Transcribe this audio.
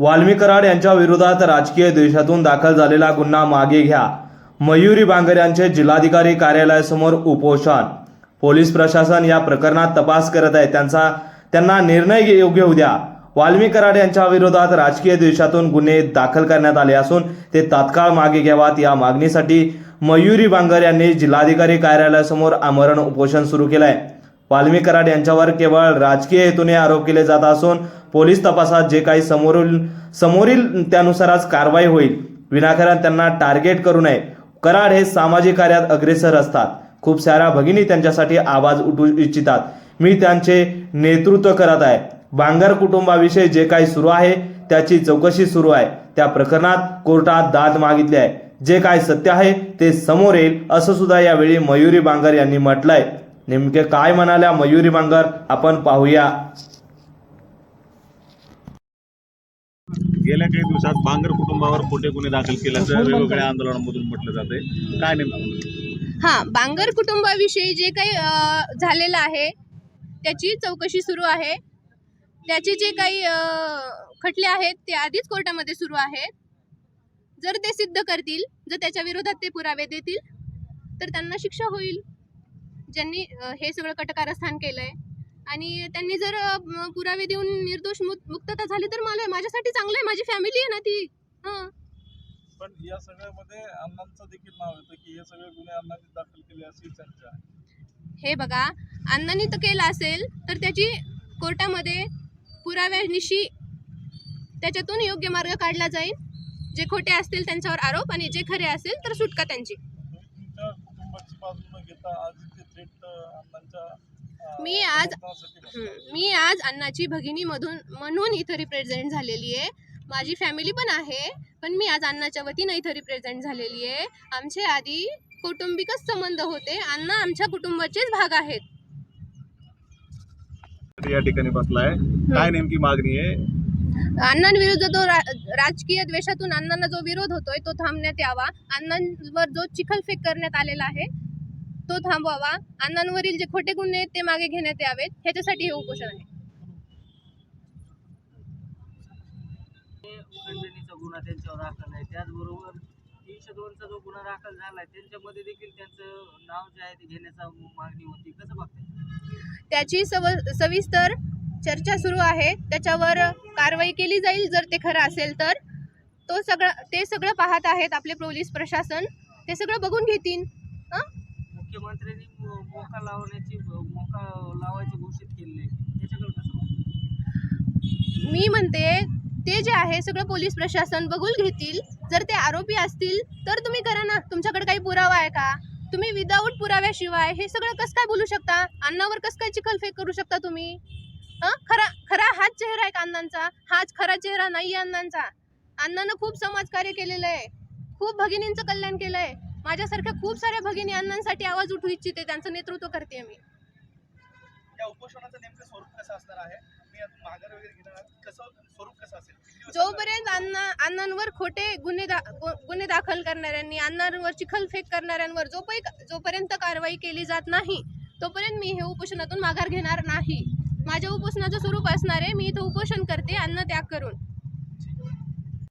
वाल्मी कराड यांच्या विरोधात राजकीय द्वेषातून दाखल झालेला गुन्हा मागे घ्या. मयुरी बांगर यांचे जिल्हाधिकारी कार्यालयासमोर उपोषण. पोलीस प्रशासन या प्रकरणात तपास करत आहे. त्यांचा त्यांना निर्णय घे- योग्य होऊ द्या. वाल्मी कराड यांच्या विरोधात राजकीय द्वेषातून गुन्हे दाखल करण्यात आले असून ते तात्काळ मागे घ्यावात. या मागणीसाठी मयुरी बांगर यांनी जिल्हाधिकारी कार्यालयासमोर आमरण उपोषण सुरू केलं आहे वाल्मी कराड यांच्यावर केवळ राजकीय हेतूने आरोप केले जात असून पोलीस तपासात जे काही समोरील समोरील त्यानुसार आज कारवाई होईल. विनाकारण त्यांना टार्गेट करू नये. कराड हे सामाजिक कार्यात अग्रेसर असतात. खूप साऱ्या भगिनी त्यांच्यासाठी आवाज उठू इच्छितात. मी त्यांचे नेतृत्व करत आहे. बांगर कुटुंबाविषयी जे काही सुरू आहे त्याची चौकशी सुरू आहे. त्या प्रकरणात कोर्टात दाद मागितली आहे. जे काय सत्य आहे ते समोर येईल असं सुद्धा यावेळी मयुरी बांगर यांनी म्हटलंय. नेमके काय म्हणाल्या मयुरी बांगर आपण पाहूया. गेल्या काही दिवसात बांगर कुटुंबावर खोटे गुन्हे दाखल केल्याचं वेगवेगळ्या आंदोलनामधून म्हटलं जातंय काय नेमकं हा बांगर कुटुंबाविषयी जे काही झालेलं आहे त्याची चौकशी सुरू आहे. त्याचे जे काही खटले आहेत ते आधीच कोर्टामध्ये सुरू आहेत. जर ते सिद्ध करतील जर त्याच्या विरोधात ते पुरावे देतील तर त्यांना शिक्षा होईल. ज्यांनी हे सगळं कटकारस्थान केलंय आणि त्यांनी जर पुरावे देऊन निर्दोष मुक- मुक्तता झाली तर मला माझ्यासाठी चांगलं आहे माझी फॅमिली आहे ना ती. हां. पण या सगळ्यामध्ये अण्णांचं देखील नाव येतं की हे सगळे गुन्हे अण्णांनी दाखल केले अशी चर्चा आहे हे बघा अण्णांनी तर केलं असेल तर त्याची कोर्टामध्ये पुराव्यानिशी त्याच्यातून योग्य मार्ग काढला जाईल. जे खोटे असतील त्यांच्यावर आरोप आणि जे खरे असेल तर सुटका त्यांची. मी आज-. मी आज अण्णाची भगिनीमधून म्हणून इथं रिप्रेझेंट झालेली आहे. माझी फॅमिली पण आहे पण मी आज अण्णाच्या वतीनं इथं रिप्रेझेंट झालेली आहे. आमचे आधी कौटुंबिकच संबंध होते. अण्णा आमच्या कुटुंबाचेच भाग आहेत. या ठिकाणी बसलाय. काय नेमकी मागणी आहे? अण्णांविरुद्ध जो रा राजकीय द्वेषातून अण्णांना जो विरोध होतोय तो थांबण्यात यावा. अण्णांवर जो चिखलफेक करण्यात आलेला आहे तो थांबवावा. अण्णांवरील जे खोटे गुन्हे आहेत ते मागे घेण्यात यावेत. ह्याच्यासाठी हे उपोषण आहे. खंडणीचा गुन्हा त्यांच्यावर दाखल आहे त्याचबरोबर तीनशे दोनचा जो गुन्हा दाखल झाला आहे त्यांच्यामध्ये देखील त्यांचं नाव जे आहे ते घेण्याचा मागणी होती. कसं बघताय? त्याची सव सविस्तर चर्चा सुरू आहे. त्याच्यावर कारवाई केली जाईल जर ते खरं असेल तर. तो सगळं ते सगळं पाहत आहेत आपले पोलीस प्रशासन. ते सगळं बघून घेतील. हं? मुख्यमंत्र्यांनी मोका लावण्याची मोका लावायची घोषित केली त्याच्याकडे कसं मी म्हणते ते जे आहे सगळं पोलीस प्रशासन बघून घेतील. जर ते आरोपी असतील तर तुम्ही करा ना. तुमच्याकडे काही पुरावा आहे का? तुम्ही विदाऊट पुराव्याशिवाय हे सगळं कसं काय बोलू शकता? अन्नावर कसं काय चिखलफेक करू शकता तुम्ही? हं? खरा खरा हाच चेहरा आहे का अण्णांचा हाच खरा चेहरा नाही आहे अण्णांचा अण्णानं खूप समाजकार्य केलेलं आहे. खूप भगिनींचं कल्याण केलंय. माझ्यासारख्या खूप साऱ्या भगिनी अण्णांसाठी आवाज उठू इच्छिते त्यांचं नेतृत्व करते मी. जोपर्यंत अण्णा अण्णांवर खोटे गुन्हे दा गुन्हे दाखल करणाऱ्यांनी अण्णांवर चिखलफेक करणाऱ्यांवर जोपै जोपर्यंत कारवाई केली जात नाही तोपर्यंत मी हे उपोषणातून माघार घेणार नाही. माझ्या उपोषणाचं स्वरूप असणार आहे. मी इथं उपोषण करते अन्न त्याग करून.